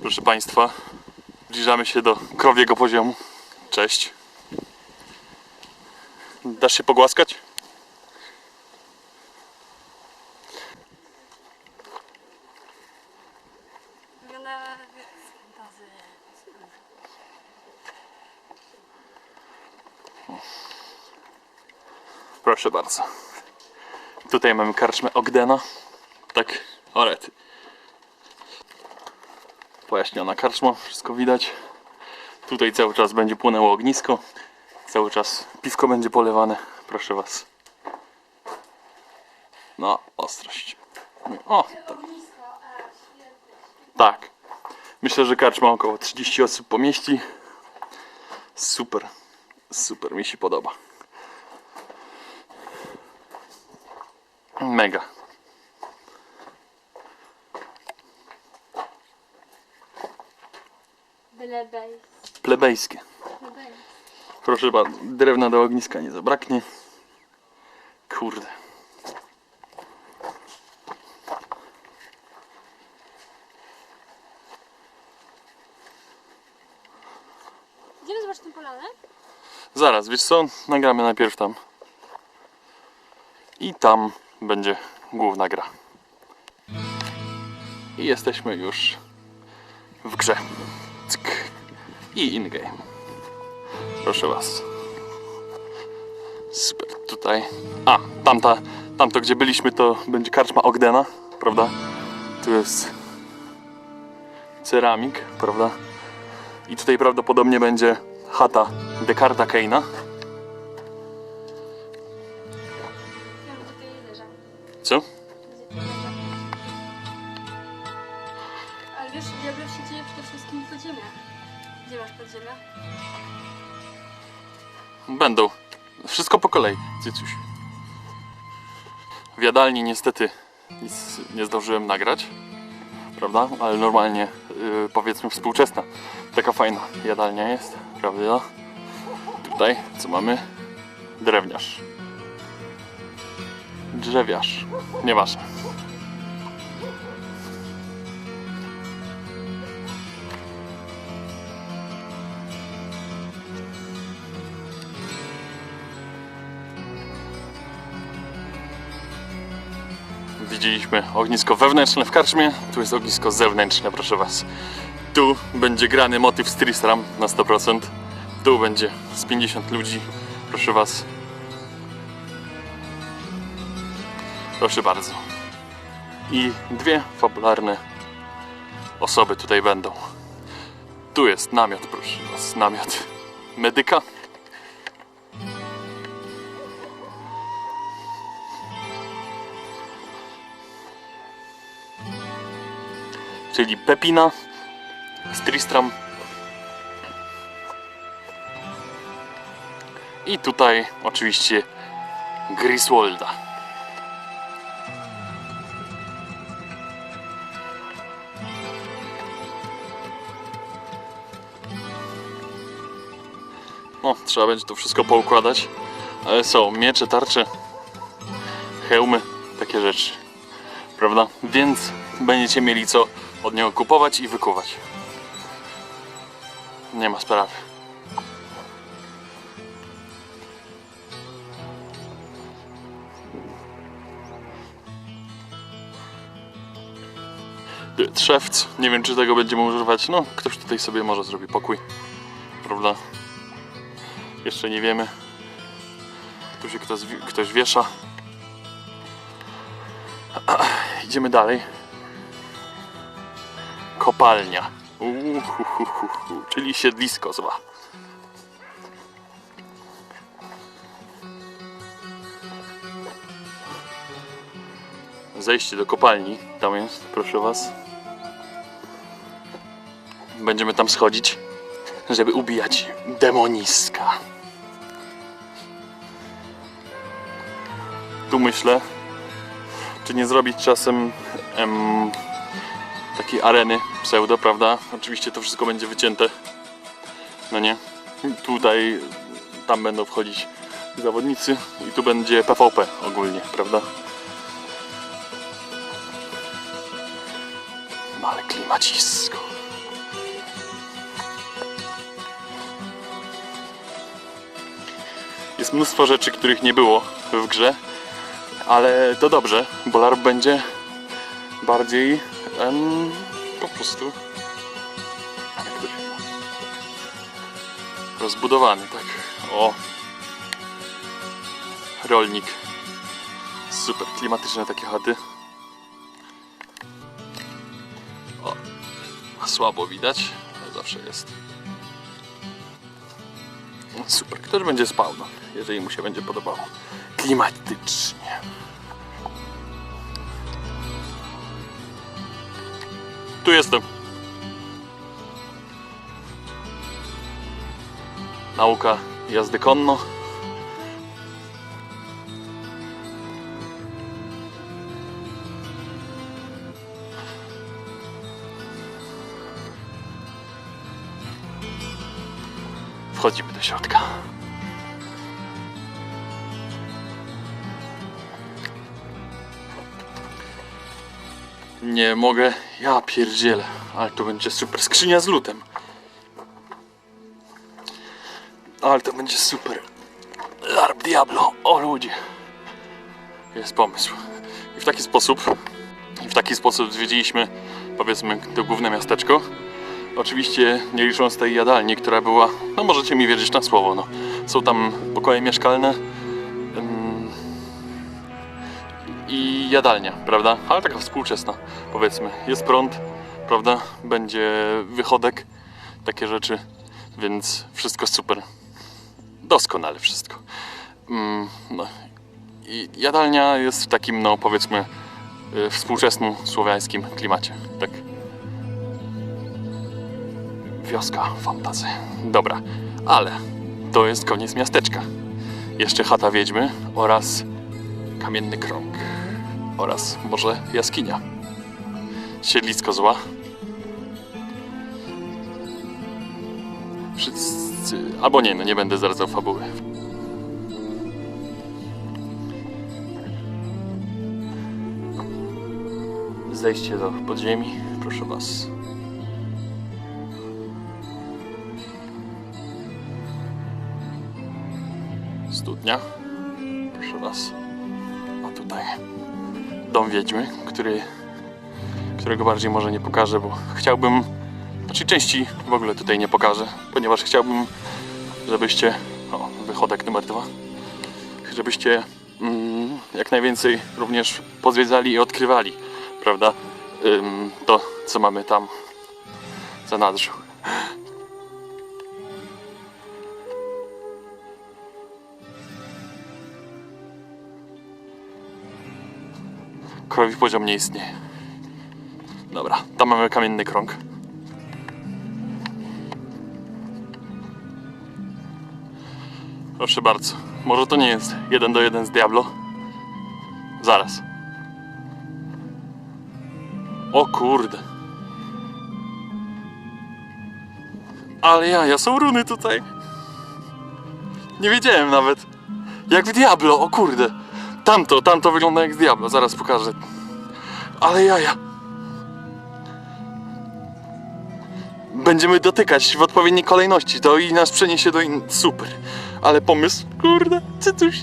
Proszę Państwa, zbliżamy się do krowiego poziomu. Cześć. Dasz się pogłaskać? Proszę bardzo. Tutaj mamy karczmę Ogdena. Tak, orety. Pojaśniona karczma, wszystko widać. Tutaj cały czas będzie płynęło ognisko. Cały czas piwko będzie polewane. Proszę Was. No, ostrość. O, tak. Tak. Myślę, że karczma około 30 osób pomieści. Super. Super, mi się podoba. Mega. Plebejskie. Bylebej. Proszę bardzo, drewna do ogniska nie zabraknie. Kurde. Idziemy zobaczyć tę polanę? Zaraz, wiesz co? Nagramy najpierw tam. I tam będzie główna gra. I jesteśmy już w grze. I in-game. Proszę was. Super, tutaj. A, tamta, tamto gdzie byliśmy to będzie karczma Ogdena, prawda? Tu jest ceramik, prawda? I tutaj prawdopodobnie będzie chata Descarta Keina. Podziemia? Będą. Wszystko po kolei, Cycuś. W jadalni niestety nic nie zdążyłem nagrać, prawda? Ale normalnie, yy, powiedzmy współczesna. Taka fajna jadalnia jest, prawda? Tutaj, co mamy? Drewniarz. Drzewiarz. Nieważne. Widzieliśmy ognisko wewnętrzne w karczmie, tu jest ognisko zewnętrzne, proszę Was. Tu będzie grany motyw z Tristram na 100%. Tu będzie z 50 ludzi, proszę Was. Proszę bardzo. I dwie fabularne osoby tutaj będą. Tu jest namiot, proszę Was, namiot medyka. Czyli Pepina z Tristram. I tutaj oczywiście Griswolda. No, trzeba będzie to wszystko poukładać. Ale są miecze, tarcze, hełmy, takie rzeczy prawda? Więc będziecie mieli co od niego kupować i wykuwać. Nie ma sprawy. Trzewc, nie wiem czy tego będziemy używać. No, ktoś tutaj sobie może zrobi pokój, prawda? Jeszcze nie wiemy. Tu się ktoś, ktoś wiesza. Idziemy dalej. Kopalnia. Uhuhuhuhu, czyli siedlisko zła. Zejście do kopalni. Tam jest, proszę was. Będziemy tam schodzić, żeby ubijać demoniska. Tu myślę, czy nie zrobić czasem em, takiej areny pseudo, prawda? Oczywiście to wszystko będzie wycięte. No nie? Tutaj, tam będą wchodzić zawodnicy i tu będzie PvP ogólnie, prawda? No ale klimacisko. Jest mnóstwo rzeczy, których nie było w grze, ale to dobrze, bo LARP będzie bardziej em, po prostu mówi? rozbudowany, tak. O, rolnik. Super, klimatyczne takie chaty. O, słabo widać, ale zawsze jest. Super, ktoś będzie spał, no, jeżeli mu się będzie podobało. Klimatycznie. Tu jestem. Nauka jazdy konno. Wchodzimy do środka. Nie mogę. Ja pierdzielę. Ale to będzie super. Skrzynia z lutem. Ale to będzie super. LARP Diablo. O ludzie. Jest pomysł. I w taki sposób, i w taki sposób zwiedziliśmy, powiedzmy, to główne miasteczko. Oczywiście nie licząc tej jadalni, która była, no możecie mi wierzyć na słowo, no. Są tam pokoje mieszkalne ym, i jadalnia, prawda? Ale taka współczesna, powiedzmy. Jest prąd, prawda? Będzie wychodek, takie rzeczy, więc wszystko super. Doskonale wszystko. Mm, no. I jadalnia jest w takim, no powiedzmy, y, współczesnym słowiańskim klimacie, tak? Wioska fantazy. Dobra, ale to jest koniec miasteczka. Jeszcze chata wiedźmy oraz kamienny krąg. Oraz może jaskinia. Siedlisko zła. Wszyscy... Albo nie, no nie będę zdradzał fabuły. Zejście do podziemi, proszę was. studnia. Proszę Was. A tutaj dom wiedźmy, który, którego bardziej może nie pokażę, bo chciałbym, znaczy części w ogóle tutaj nie pokażę, ponieważ chciałbym, żebyście, o, wychodek numer dwa, żebyście mm, jak najwięcej również pozwiedzali i odkrywali, prawda, Ym, to, co mamy tam za nadrzu. Krowi poziom nie istnieje. Dobra, tam mamy kamienny krąg. Proszę bardzo. Może to nie jest jeden do jeden z Diablo? Zaraz. O kurde. Ale ja, ja są runy tutaj. Nie wiedziałem nawet. Jak w Diablo, o kurde. Tamto, tamto wygląda jak z Diablo, zaraz pokażę. Ale jaja. Będziemy dotykać w odpowiedniej kolejności, to i nas przeniesie do in... Super. Ale pomysł, kurde, cytuś.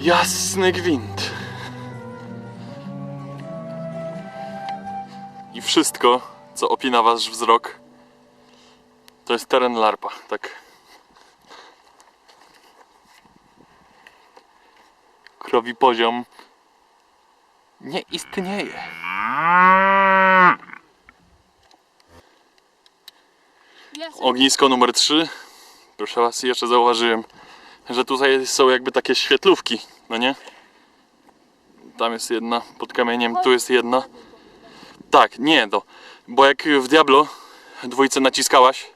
Jasny gwint. I wszystko, co opina wasz wzrok, to jest teren larpa, tak. Krowi poziom nie istnieje. Ognisko numer 3. Proszę was, jeszcze zauważyłem, że tutaj są jakby takie świetlówki, no nie? Tam jest jedna pod kamieniem, tu jest jedna. Tak, nie, to, bo jak w Diablo dwójce naciskałaś,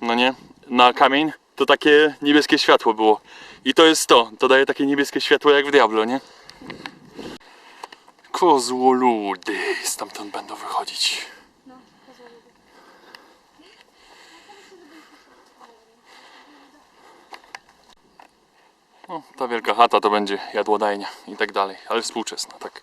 no nie, na kamień, to takie niebieskie światło było. I to jest to, to daje takie niebieskie światło jak w Diablo, nie? Kozłoludy, stamtąd będą wychodzić. No, ta wielka chata to będzie jadłodajnia i tak dalej, ale współczesna, tak.